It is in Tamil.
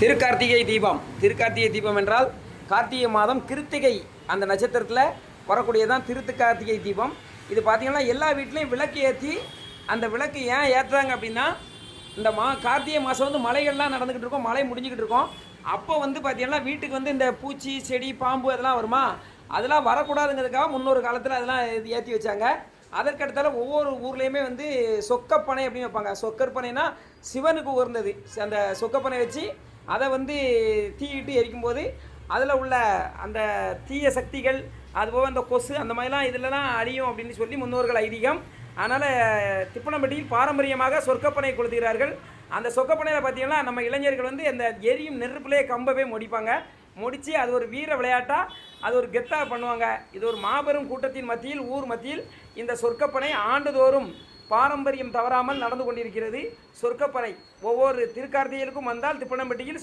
திருக்கார்த்திகை தீபம். திருக்கார்த்திகை தீபம் என்றால் கார்த்திகை மாதம் கிருத்திகை அந்த நட்சத்திரத்தில் வரக்கூடியதான் திருத்து கார்த்திகை தீபம். இது பார்த்தீங்கன்னா எல்லா வீட்லேயும் விளக்கு ஏற்றி அந்த விளக்கு ஏன் ஏற்றுறாங்க அப்படின்னா இந்த மா கார்த்திகை மாதம் வந்து மலைகள்லாம் நடந்துக்கிட்டு இருக்கும் மழை முடிஞ்சுக்கிட்டு இருக்கும். அப்போ வந்து பார்த்தீங்கன்னா வீட்டுக்கு வந்து இந்த பூச்சி செடி பாம்பு அதெல்லாம் வருமா? அதெல்லாம் வரக்கூடாதுங்கிறதுக்காக முன்னொரு காலத்தில் அதெல்லாம் ஏற்றி வச்சாங்க. அதற்கடுத்தால ஒவ்வொரு ஊர்லேயுமே வந்து சொக்கப்பனை அப்படின்னு வைப்பாங்க. சொக்கற்பனைனா சிவனுக்கு உகர்ந்தது அந்த சொக்கப்பனை வச்சு அதை வந்து தீயிட்டு எரிக்கும்போது அதில் உள்ள அந்த தீய சக்திகள் அதுபோக அந்த கொசு அந்த மாதிரிலாம் இதிலலாம் அழியும் அப்படின்னு சொல்லி முன்னோர்கள் ஐதீகம். அதனால் திப்பனம்பட்டியில் பாரம்பரியமாக சொர்க்கப்பனை கொளுத்துகிறார்கள். அந்த சொக்கப்பனையில் பார்த்தீங்கன்னா நம்ம இளைஞர்கள் வந்து அந்த எரியும் நெருப்புலேயே கம்பவே முடிப்பாங்க. முடித்து அது ஒரு வீர விளையாட்டாக அது ஒரு கெத்தாக பண்ணுவாங்க. இது ஒரு மாபெரும் கூட்டத்தின் மத்தியில் ஊர் மத்தியில் இந்த சொர்க்கப்பனை ஆண்டுதோறும் பாரம்பரியம் தவறாமல் நடந்து கொண்டிருக்கிறது. சொர்க்கப்பனை ஒவ்வொரு திருக்கார்த்திகைகளுக்கும் வந்தால் திப்பனம்பட்டியில்